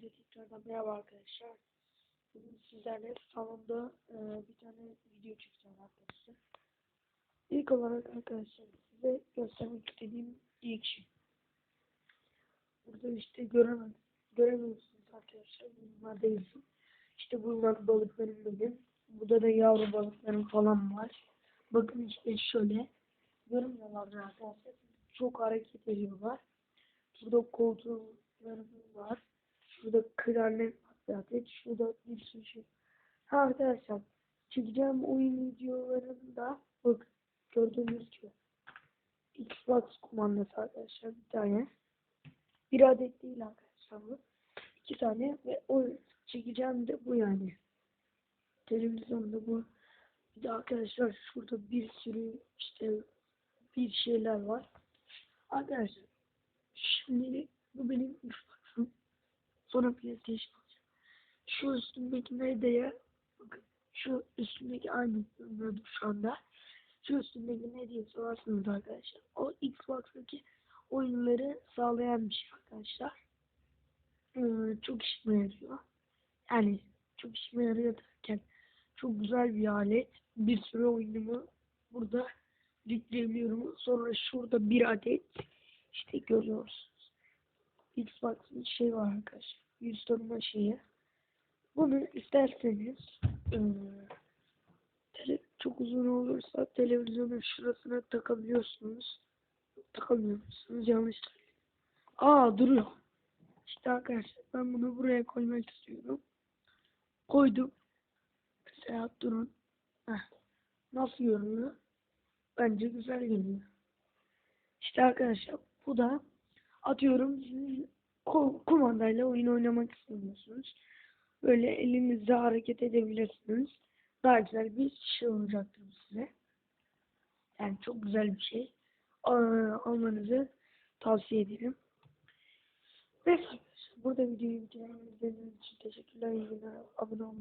Hepinize tekrardan merhaba arkadaşlar. Bugün sizlerle salonda e, bir tane video çekeceğim arkadaşlar. İlk olarak arkadaşlar size göstermek istediğim ilk şey. Burada işte göremez, göremiyorsunuz arkadaşlar. Bunlar değilsin. İşte bunlar balıklarım benim. Burada da yavru balıklarım falan var. Bakın işte şöyle. Görmüyorlar arkadaşlar. Çok hareket ediyorlar. Burada koltuklarımız var. Şurada klarnet zaten. Şurada bir sürü şey. Ha arkadaşlar. Çekeceğim oyun videolarında bak gördüğünüz gibi Xbox kumandası arkadaşlar bir tane. Bir adet değil arkadaşlar bu. İki tane ve o çekeceğim de bu yani. Televizyonda bu. Bir de arkadaşlar şurada bir sürü işte bir şeyler var. Arkadaşlar Şimdi bu benim Xbox'ım. Sonra PlayStation alacağım. Şu üstündeki medyaya bakın şu üstündeki aynı görünüyordu şu anda. Şu üstündeki ne diye sorarsınız arkadaşlar. O Xbox'taki oyunları sağlayan bir şey arkadaşlar. Ee, çok işime yarıyor. Yani çok işime yarıyor derken çok güzel bir alet. Bir sürü oyunumu burada yükleyebiliyorum. Sonra şurada bir adet işte görüyorsunuz. Xbox'ın şey var arkadaşlar. Yüz tanıma şeyi. Bunu isterseniz tele- çok uzun olursa televizyonun şurasına takabiliyorsunuz. Takamıyorsunuz. Yanlış söyledim. Aa duruyor. İşte arkadaşlar ben bunu buraya koymak istiyorum. Koydum. Mesela durun. Heh. Nasıl görünüyor? Bence güzel görünüyor. İşte arkadaşlar bu da atıyorum siz kumandayla oyun oynamak istemiyorsunuz. Böyle elinizle hareket edebilirsiniz. Daha güzel bir şey olacaktır size. Yani çok güzel bir şey. Almanızı tavsiye ederim. Neyse arkadaşlar burada videoyu bitirelim. İzlediğiniz için teşekkürler. İyi günler. Abone olmayı